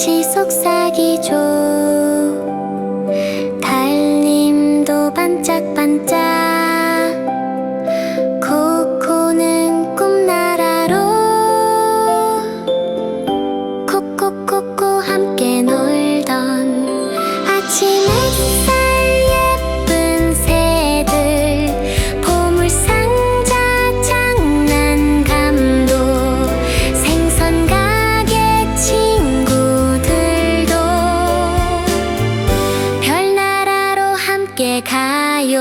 같이 속삭이죠 달님도 반짝반짝. 解开忧